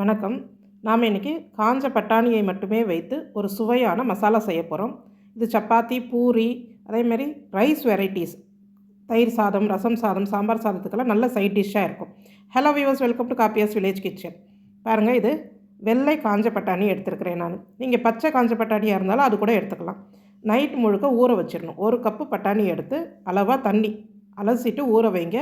வணக்கம். நாம் இன்றைக்கி காஞ்ச பட்டாணியை மட்டுமே வைத்து ஒரு சுவையான மசாலா செய்ய போகிறோம் இது சப்பாத்தி பூரி அதேமாரி ரைஸ் வெரைட்டிஸ். தயிர் சாதம் ரசம் சாதம் சாம்பார் சாதத்துக்கெல்லாம் நல்ல சைட் டிஷ்ஷாக இருக்கும். Hello viewers welcome to காப்பியாஸ் village kitchen பாருங்கள் இது வெள்ளை காஞ்ச பட்டாணி எடுத்துருக்கிறேன் நான். நீங்கள் பச்சை காஞ்ச பட்டாணியாக இருந்தாலும் அது கூட எடுத்துக்கலாம். நைட் முழுக்க ஊற வச்சிடணும். ஒரு கப்பு பட்டாணி எடுத்து அளவாக தண்ணி அலசிட்டு ஊற வைங்க.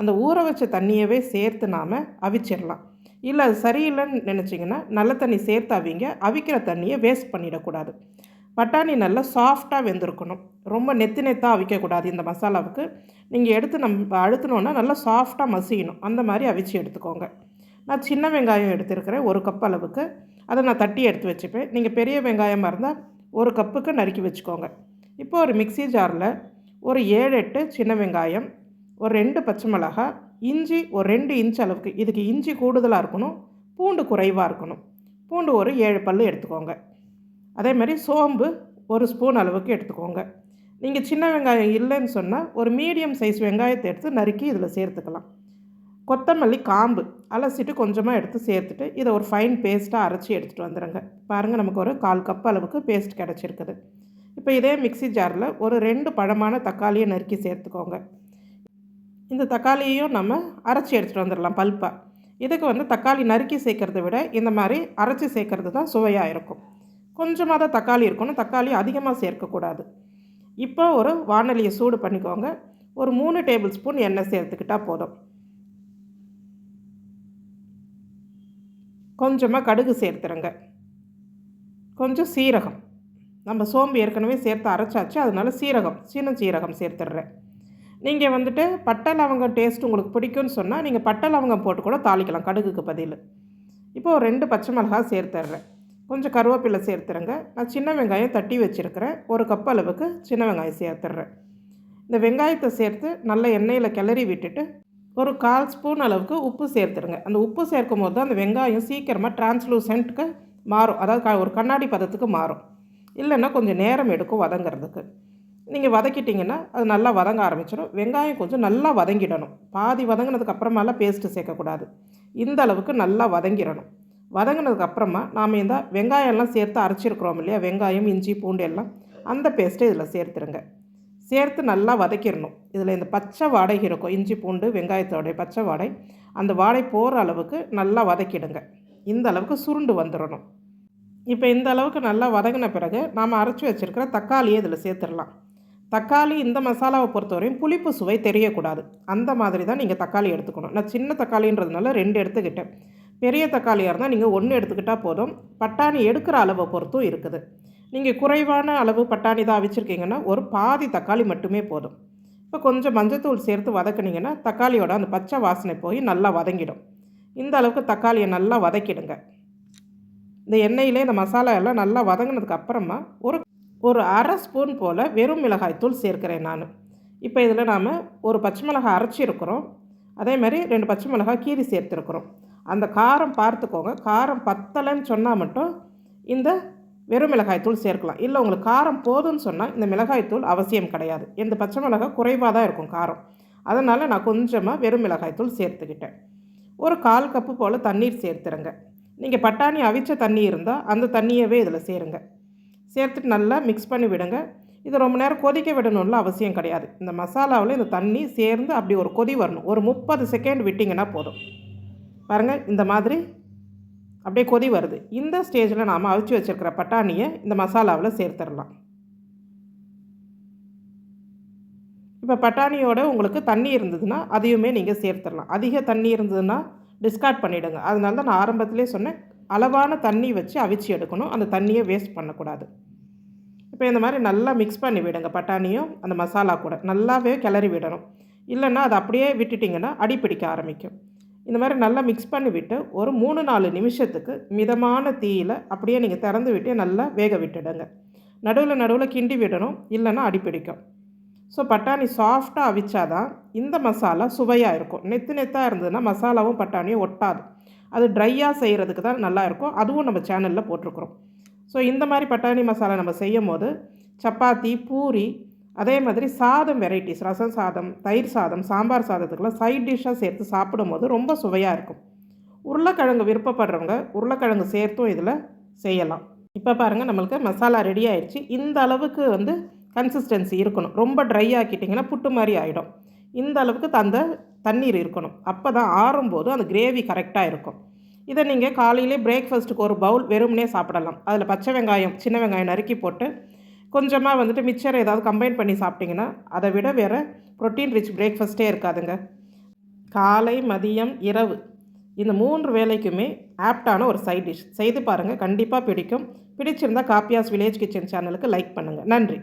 அந்த ஊற வச்ச தண்ணியவே சேர்த்து நாம் அவிச்சிடலாம். இல்லை அது சரியில்லைன்னு நினச்சிங்கன்னா நல்ல தண்ணி சேர்த்து அவிங்க அவிக்கிற தண்ணியை வேஸ்ட் பண்ணிடக்கூடாது. பட்டாணி நல்லா சாஃப்டாக வெந்திருக்கணும். ரொம்ப நெத்து நெத்தாக அவிக்கக்கூடாது இந்த மசாலாவுக்கு. நீங்கள் எடுத்து நம்ம அழுத்தினோன்னா நல்லா சாஃப்டாக மசியணும். அந்த மாதிரி அவிச்சு எடுத்துக்கோங்க. நான் சின்ன வெங்காயம் எடுத்திருக்கிறேன் ஒரு கப் அளவுக்கு. அதை நான் தட்டி எடுத்து வச்சுப்பேன். நீங்கள் பெரிய வெங்காயமாக இருந்தால் ஒரு கப்புக்கு நறுக்கி வச்சுக்கோங்க. இப்போ ஒரு மிக்சி ஜாரில் ஒரு ஏழு எட்டு சின்ன வெங்காயம் ஒரு ரெண்டு பச்சை மிளகாய் இஞ்சி ஒரு ரெண்டு இன்ச் அளவுக்கு இதுக்கு இஞ்சி கூடுதலாக இருக்கணும் பூண்டு குறைவாக இருக்கணும். பூண்டு ஒரு ஏழு பல் எடுத்துக்கோங்க. அதே மாதிரி சோம்பு ஒரு ஸ்பூன் அளவுக்கு எடுத்துக்கோங்க. நீங்கள் சின்ன வெங்காயம் இல்லைன்னு சொன்னால் ஒரு மீடியம் சைஸ் வெங்காயத்தை எடுத்து நறுக்கி இதில் சேர்த்துக்கலாம். கொத்தமல்லி காம்பு அலசிட்டு கொஞ்சமாக எடுத்து சேர்த்துட்டு இதை ஒரு ஃபைன் பேஸ்ட்டாக அரைச்சி எடுத்துகிட்டு வந்துடுங்க பாருங்கள் நமக்கு ஒரு கால் கப் அளவுக்கு பேஸ்ட் கிடச்சிருக்குது. இப்போ இதே மிக்சி ஜாரில் ஒரு ரெண்டு பழமான தக்காளியை நறுக்கி சேர்த்துக்கோங்க. இந்த தக்காளியையும் நம்ம அரைச்சி எடுத்துகிட்டு வந்துடலாம் பல்ப்பாக இதுக்கு வந்து தக்காளி நறுக்கி சேர்க்கறத விட இந்த மாதிரி அரைச்சி சேர்க்கறது தான் சுவையாக இருக்கும். கொஞ்சமாக தான் தக்காளி இருக்கணும். தக்காளி அதிகமாக சேர்க்கக்கூடாது இப்போ ஒரு வானொலியை சூடு பண்ணிக்கோங்க. ஒரு மூணு டேபிள் ஸ்பூன் எண்ணெய் சேர்த்துக்கிட்டால் போதும். கொஞ்சமாக கடுகு சேர்த்துருங்க. கொஞ்சம் சீரகம். நம்ம சோம்பு ஏற்கனவே சேர்த்து அரைச்சாச்சு. அதனால சீரகம் சின்ன சீரகம் சேர்த்துடுறேன். நீங்கள் வந்துட்டு பட்டை லவங்கம் டேஸ்ட் உங்களுக்கு பிடிக்கும்னு சொன்னால் நீங்கள் பட்டை லவங்கம் போட்டு கூட தாளிக்கலாம் கடுகுக்கு பதில். இப்போது ஒரு ரெண்டு பச்சை மிளகா சேர்த்துட்றேன் கொஞ்சம் கருவேப்பிலை சேர்த்துறேங்க நான் சின்ன வெங்காயம் தட்டி வச்சுருக்கிறேன். ஒரு கப் அளவுக்கு சின்ன வெங்காயம் சேர்த்துட்றேன் இந்த வெங்காயத்தை சேர்த்து நல்ல எண்ணெயில் கிளறி விட்டுட்டு ஒரு கால் ஸ்பூன் அளவுக்கு உப்பு சேர்த்துருங்க அந்த உப்பு சேர்க்கும் போது தான் அந்த வெங்காயம் சீக்கிரமாக டிரான்ஸ்லூசன்ட்டுக்கு மாறும். அதாவது ஒரு கண்ணாடி பதத்துக்கு மாறும். இல்லைன்னா கொஞ்சம் நேரம் எடுக்கும் வதங்கிறதுக்கு. நீங்கள் வதக்கிட்டிங்கன்னா அது நல்லா வதங்க ஆரம்பிச்சிடும் வெங்காயம் கொஞ்சம் நல்லா வதங்கிடணும். பாதி வதங்கினதுக்கு அப்புறமாலாம் பேஸ்ட்டு சேர்க்கக்கூடாது. இந்த அளவுக்கு நல்லா வதங்கிடணும். வதங்கினதுக்கப்புறமா நாம் இந்த வெங்காயம்லாம் சேர்த்து அரைச்சிருக்கிறோம் இல்லையா? வெங்காயம் இஞ்சி பூண்டு எல்லாம். அந்த பேஸ்ட்டை இதில் சேர்த்துருங்க. சேர்த்து நல்லா வதக்கிடணும். இதில் இந்த பச்சை வாடகை இருக்கும். இஞ்சி பூண்டு வெங்காயத்தோடைய பச்சை வாடை அந்த வாடை போகிற அளவுக்கு நல்லா வதக்கிடுங்க. இந்த அளவுக்கு சுருண்டு வந்துடணும் இப்போ இந்த அளவுக்கு நல்லா வதங்கின பிறகு நாம் அரைச்சி வச்சுருக்கிற தக்காளியை இதில் சேர்த்துடலாம். தக்காளி இந்த மசாலாவை பொறுத்தவரையும் புளிப்பு சுவை தெரியக்கூடாது. அந்த மாதிரி தான் நீங்கள் தக்காளி எடுத்துக்கணும். நான் சின்ன தக்காளின்றதுனால ரெண்டு எடுத்துக்கிட்டேன். பெரிய தக்காளியாக இருந்தால் நீங்கள் ஒன்று எடுத்துக்கிட்டால் போதும். பட்டாணி எடுக்கிற அளவை பொறுத்தும் இருக்குது. நீங்கள் குறைவான அளவு பட்டாணி தான் அவிச்சிருக்கீங்கன்னா ஒரு பாதி தக்காளி மட்டுமே போதும். இப்போ கொஞ்சம் மஞ்சத்தூள் சேர்த்து வதக்குனிங்கன்னா தக்காளியோட அந்த பச்சை வாசனை போய் நல்லா வதங்கிடும். இந்த அளவுக்கு தக்காளியை நல்லா வதக்கிடுங்க. இந்த எண்ணெயிலே இந்த மசாலா எல்லாம் நல்லா வதங்கினதுக்கு அப்புறமா ஒரு ஒரு அரை ஸ்பூன் போல் வெறும் மிளகாய்த்தூள் சேர்க்கிறேன் நான். இப்போ இதில் நாம் ஒரு பச்சை மிளகாய் அரைச்சிருக்கிறோம் அதே மாதிரி ரெண்டு பச்சை மிளகாய் கீரி சேர்த்துருக்குறோம். அந்த காரம் பார்த்துக்கோங்க. காரம் பத்தலைன்னு சொன்னால் மட்டும் இந்த வெறும் மிளகாய்த்தூள் சேர்க்கலாம். இல்லை உங்களுக்கு காரம் போதும்னு சொன்னால் இந்த மிளகாய்த்தூள் அவசியம் கிடையாது. இந்த பச்சை மிளகாய் குறைவாக தான் இருக்கும் காரம். அதனால் நான் கொஞ்சமாக வெறும் மிளகாய்த்தூள் சேர்த்துக்கிட்டேன். ஒரு கால் கப்பு போல் தண்ணீர் சேர்த்துருங்க. நீங்கள் பட்டாணி அவிச்ச தண்ணி இருந்தால் அந்த தண்ணியவே இதில் சேருங்க. சேர்த்துட்டு நல்லா மிக்ஸ் பண்ணி விடுங்க. இது ரொம்ப நேரம் கொதிக்க விடணும்ல அவசியம் கிடையாது. இந்த மசாலாவில் இந்த தண்ணி சேர்ந்து அப்படி ஒரு கொதி வரணும். ஒரு முப்பது செகண்ட் விட்டிங்கன்னா போதும். பாருங்கள் இந்த மாதிரி அப்படியே கொதி வருது. இந்த ஸ்டேஜில் நாம் அவிச்சு வச்சுருக்கிற பட்டாணியை இந்த மசாலாவில் சேர்த்துடலாம். இப்போ பட்டாணியோட உங்களுக்கு தண்ணி இருந்ததுன்னா அதையுமே நீங்கள் சேர்த்துடலாம். அதிக தண்ணி இருந்ததுன்னா டிஸ்கார்ட் பண்ணிவிடுங்க அதனால தான் நான் ஆரம்பத்திலே சொன்னேன் அளவான தண்ணி வச்சு அவிச்சு எடுக்கணும். அந்த தண்ணியை வேஸ்ட் பண்ணக்கூடாது. இப்போ இந்த மாதிரி நல்லா மிக்ஸ் பண்ணி விடுங்க. பட்டாணியும் அந்த மசாலா கூட. நல்லாவே கிளறி விடணும். இல்லைன்னா அதை அப்படியே விட்டுட்டிங்கன்னா அடி பிடிக்க ஆரம்பிக்கும். இந்த மாதிரி நல்லா மிக்ஸ் பண்ணி விட்டு ஒரு மூணு நாலு நிமிஷத்துக்கு மிதமான தீயில் அப்படியே நீங்கள் திறந்து விட்டு நல்லா வேக விட்டுடுங்க. நடுவில் நடுவில் கிண்டி விடணும். இல்லைன்னா அடிப்பிடிக்கும் ஸோ பட்டாணி சாஃப்டாக அவிச்சாதான் இந்த மசாலா சுவையாக இருக்கும். நெத்து நெத்தாக இருந்ததுன்னா மசாலாவும் பட்டாணியும் ஒட்டாது. அது ட்ரையாக செய்கிறதுக்கு தான் நல்லாயிருக்கும் அதுவும் நம்ம சேனலில் போட்டிருக்குறோம். ஸோ இந்த மாதிரி பட்டாணி மசாலா நம்ம செய்யும் போது சப்பாத்தி பூரி அதே மாதிரி சாதம் வெரைட்டிஸ் ரசம் சாதம் தயிர் சாதம் சாம்பார் சாதத்துக்கெல்லாம் சைட் டிஷ்ஷாக சேர்த்து சாப்பிடும் போது ரொம்ப சுவையாக இருக்கும். உருளைக்கிழங்கு விருப்பப்படுறவங்க உருளைக்கிழங்கு சேர்த்தும் இதில் செய்யலாம். இப்போ பாருங்கள் நம்மளுக்கு மசாலா ரெடி ஆயிடுச்சு. இந்த அளவுக்கு வந்து கன்சிஸ்டன்சி இருக்கணும். ரொம்ப ட்ரை ஆக்கிட்டிங்கன்னா புட்டு மாதிரி ஆகிடும் இந்த அளவுக்கு அந்த தண்ணீர் இருக்கணும். அப்போ தான் ஆறும்போது அந்த கிரேவி கரெக்டாக இருக்கும். இதை நீங்கள் காலையிலே பிரேக்ஃபாஸ்ட்டுக்கு ஒரு பவுல் வெறுமனே சாப்பிடலாம். அதில் பச்சை வெங்காயம் சின்ன வெங்காயம் நறுக்கி போட்டு கொஞ்சமாக வந்துட்டு மிச்சரை ஏதாவது கம்பைன் பண்ணி சாப்பிட்டிங்கன்னா அதை விட வேறு ப்ரோட்டீன் ரிச் பிரேக்ஃபாஸ்ட்டே இருக்காதுங்க. காலை மதியம் இரவு இந்த மூன்று வேலைக்குமே ஆப்டான ஒரு சைட் டிஷ் செய்து பாருங்கள் கண்டிப்பாக பிடிக்கும். பிடிச்சிருந்தால் காப்பியாஸ் வில்லேஜ் கிச்சன் சேனலுக்கு லைக் பண்ணுங்கள் நன்றி.